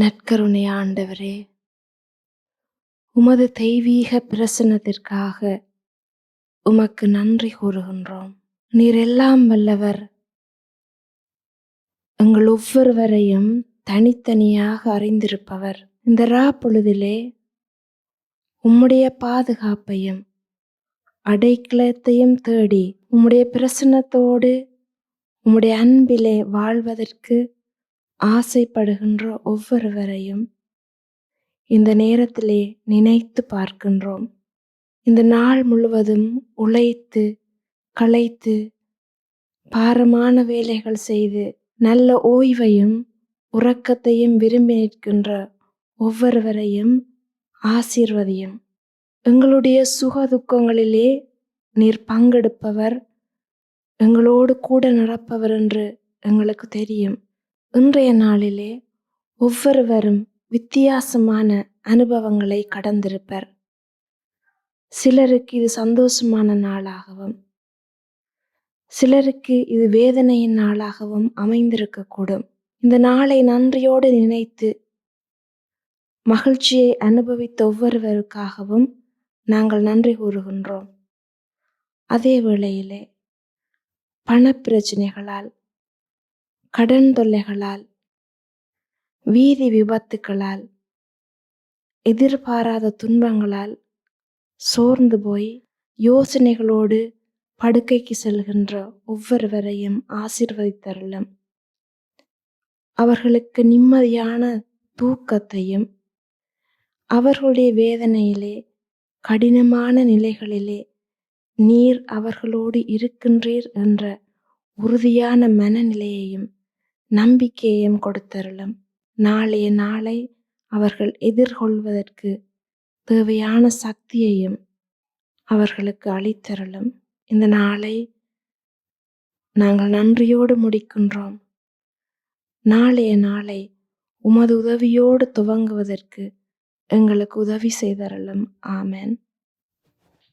நற்கருணை ஆண்டவரே உமது தெய்வீக பிரசனத்திற்காக உமக்கு நன்றி கூறுகின்றோம். நீர் எல்லாம் வல்லவர். எங்கள் ஒவ்வொருவரையும் தனித்தனியாக அறிந்திருப்பவர். இந்த ரா பொழுதிலே உம்முடைய பாதுகாப்பையும் அடைக்கலத்தையும் தேடி உம்முடைய பிரசன்னத்தோடு உம்முடைய அன்பிலே வாழ்வதற்கு ஆசைப்படுகின்ற ஒவ்வொருவரையும் இந்த நேரத்திலே நினைத்து பார்க்கின்றோம். இந்த நாள் முழுவதும் உழைத்து களைத்து பாரமான வேலைகள் செய்து நல்ல ஓய்வையும் உறக்கத்தையும் விரும்பி நிற்கின்ற ஒவ்வொருவரையும் ஆசீர்வதியும். எங்களுடைய சுக துக்கங்களிலே நீர் பங்கெடுப்பவர் எங்களோடு கூட நடப்பவர் என்று எங்களுக்கு தெரியும். இன்றைய நாளிலே ஒவ்வொருவரும் வித்தியாசமான அனுபவங்களை கடந்திருப்பர். சிலருக்கு இது சந்தோஷமான நாளாகவும் சிலருக்கு இது வேதனையின் நாளாகவும் அமைந்திருக்கக்கூடும். இந்த நாளை நன்றியோடு நினைத்து மகிழ்ச்சியை அனுபவித்த ஒவ்வொருவருக்காகவும் நாங்கள் நன்றி கூறுகின்றோம். அதே வேளையிலே பணப்பிரச்சனைகளால் கடன் தொல்லைகளால் வீதி விபத்துக்களால் எதிர்பாராத துன்பங்களால் சோர்ந்து போய் யோசனைகளோடு படுக்கைக்கு செல்கின்ற ஒவ்வொருவரையும் ஆசிர்வதித்தருளும். அவர்களுக்கு நிம்மதியான தூக்கத்தையும் அவர்களுடைய வேதனையிலே கடினமான நிலைகளிலே நீர் அவர்களோடு இருக்கின்றீர் என்ற உறுதியான மனநிலையையும் நம்பிக்கையையும் கொடுத்தருளும். நாளைய நாளை அவர்கள் எதிர்கொள்வதற்கு தேவையான சக்தியையும் அவர்களுக்கு அளித்தருளும். இந்த நாளை நாங்கள் நன்றியோடு முடிக்கின்றோம். நாளைய நாளை உமது உதவியோடு துவங்குவதற்கு எங்களுக்கு உதவி செய்தருளும். ஆமென்.